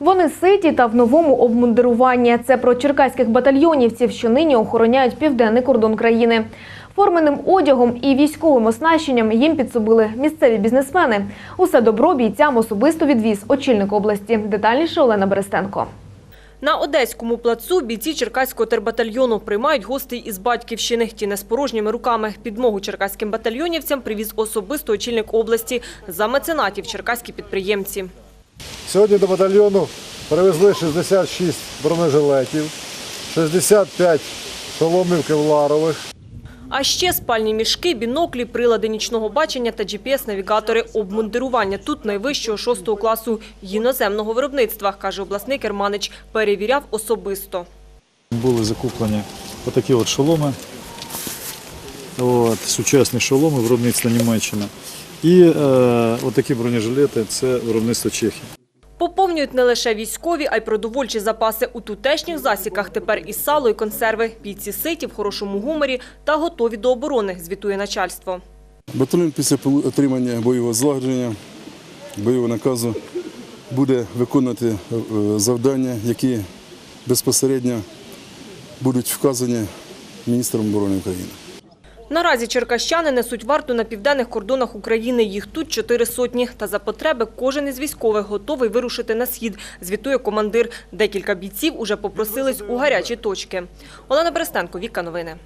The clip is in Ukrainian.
Вони ситі та в новому обмундируванні. Це про черкаських батальйонівців, що нині охороняють південний кордон країни. Форменим одягом і військовим оснащенням їм підсобили місцеві бізнесмени. Усе добро бійцям особисто відвіз очільник області. Детальніше Олена Берестенко. На Одеському плацу бійці Черкаського тербатальйону приймають гостей із Батьківщини. Ті не з порожніми руками. Підмогу черкаським батальйонівцям привіз особисто очільник області за меценатів черкаські підприємці. Сьогодні до батальйону привезли 66 бронежилетів, 65 шоломів кевларових, А ще спальні мішки, біноклі, прилади нічного бачення та GPS-навігатори. Обмундирування тут найвищого шостого класу іноземного виробництва, каже обласний керманич. Перевіряв особисто. Були закуплені отакі от шоломи, от, сучасні шоломи виробництва Німеччини. І е, отакі бронежилети це виробництво Чехії. Поповнюють не лише військові, а й продовольчі запаси. У тутешніх засіках тепер і сало, і консерви. Бійці ситі в хорошому гуморі та готові до оборони, звітує начальство. Батальйон після отримання бойового злагодження, бойового наказу буде виконувати е, завдання, які безпосередньо будуть вказані міністром оборони України. Наразі черкащани несуть варту на південних кордонах України. Їх тут чотири сотні. Та за потреби кожен із військових готовий вирушити на схід, звітує командир. Декілька бійців уже попросились у гарячі точки. Олена Берестенко, Віка Новини.